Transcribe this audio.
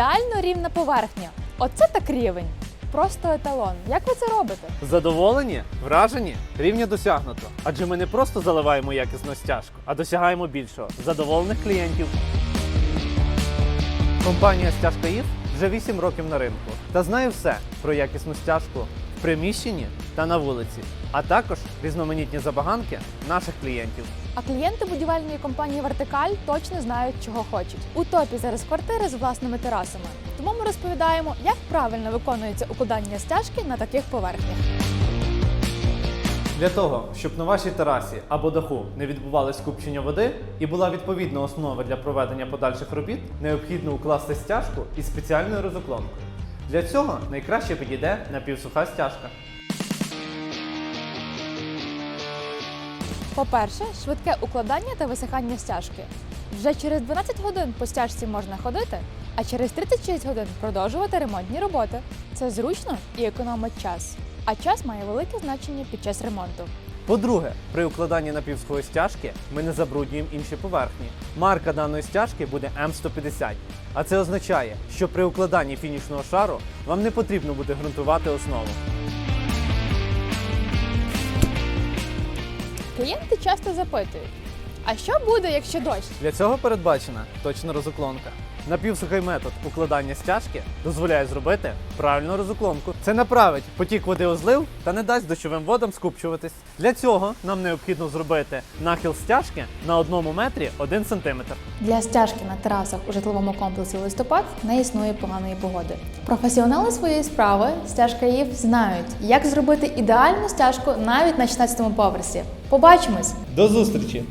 Ідеально рівна поверхня. Оце так рівень. Просто еталон. Як ви це робите? Задоволені? Вражені? Рівня досягнуто. Адже ми не просто заливаємо якісну стяжку, а досягаємо більшого задоволених клієнтів. Компанія Стяжка ІФ вже 8 років на ринку та знає все про якісну стяжку в приміщенні та на вулиці, а також різноманітні забаганки наших клієнтів. А клієнти будівельної компанії Вертикаль точно знають, чого хочуть. У топі зараз квартири з власними терасами. Тому ми розповідаємо, як правильно виконується укладання стяжки на таких поверхнях. Для того, щоб на вашій терасі або даху не відбувалось скупчення води і була відповідна основа для проведення подальших робіт, необхідно укласти стяжку із спеціальною розуклонкою. Для цього найкраще підійде напівсуха стяжка. По-перше, швидке укладання та висихання стяжки. Вже через 12 годин по стяжці можна ходити, а через 36 годин продовжувати ремонтні роботи. Це зручно і економить час. А час має велике значення під час ремонту. По-друге, при укладанні напівсухої стяжки ми не забруднюємо інші поверхні. Марка даної стяжки буде М150. А це означає, що при укладанні фінішного шару вам не потрібно буде ґрунтувати основу. Клієнти часто запитують: а що буде, якщо дощ? Для цього передбачена точна розуклонка. Напівсухий метод укладання стяжки дозволяє зробити правильну розуклонку. Це направить потік води у злив та не дасть дощовим водам скупчуватись. Для цього нам необхідно зробити нахил стяжки на одному метрі 1 см. Для стяжки на терасах у житловому комплексі листопад не існує поганої погоди. Професіонали своєї справи стяжкаїв знають, як зробити ідеальну стяжку навіть на 16-му поверсі. Побачимось! До зустрічі!